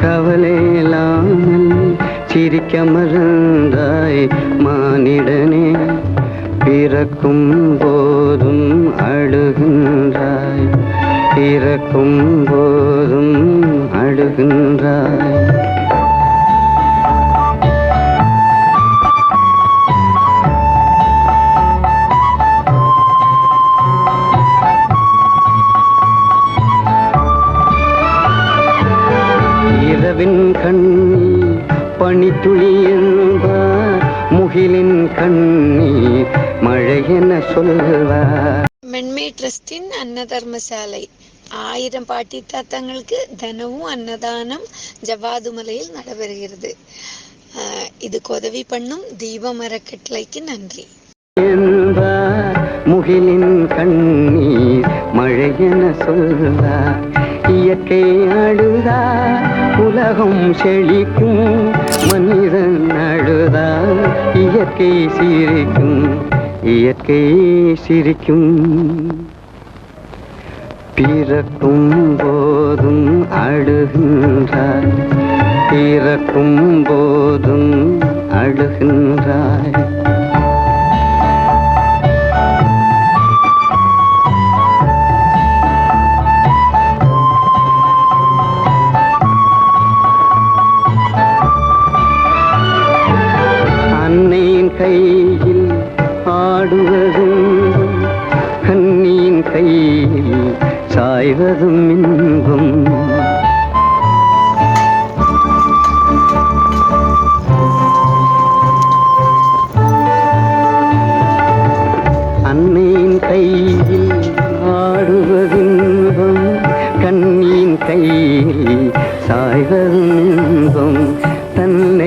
கவலை இல்லாமல் சிரிக்க மறந்தாய் மானிடனே பிறக்கும் போதும் இரவின் கண்ணீர் பனித்துளி என்பார் முகிலின் கண்ணீர் மழை என சொல்வார் மென்மை ட்ரஸ்டின் அன்னதர்மசாலை. ஆயிரம் பாட்டி தாத்தங்களுக்கு தினமும் அன்னதானம் ஜவ்வாதுமலையில் நடைபெறுகிறது. ஆஹ் இதுக்கு உதவி பண்ணும் தீபம் அறக்கட்டளைக்கு நன்றி. என்பார் இயற்கை அழுதா உலகம் செழிக்கும் மனிதன் அழுதா இயற்கை சிரிக்கும் இயற்கை சிரிக்கும். பிறக்கும் போதும் அழுகின்றாய் பிறக்கும் போதும் அழுகின்றாய். சாய்வதும் இன்பம் அன்னையின் கையில் ஆடுவதின்பம் கண்ணியின் கையில் சாய்வதும் இன்பம் தன்னை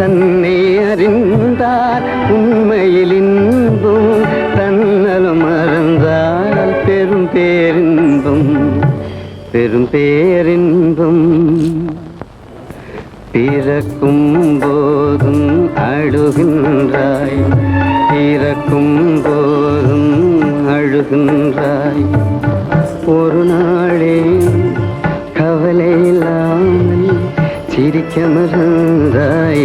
தன்னை அறிந்தார். உண்மையில் இன்பும் தன்னலும் மறந்தால் பெரும் பேரின்பும் பெரும் பேரின்பும். பிறக்கும் போதும் அழுகின்றாய் பிறக்கும் சிரிக்க மறந்தாய்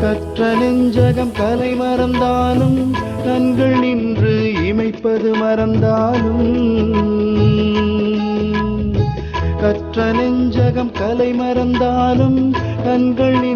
கற்ற நெஞ்சகம் கலை மறந்தாலும் கண்கள் நின்று இமைப்பது மறந்தாலும். கற்ற நெஞ்சகம் கலை மறந்தாலும் கண்கள் நின்று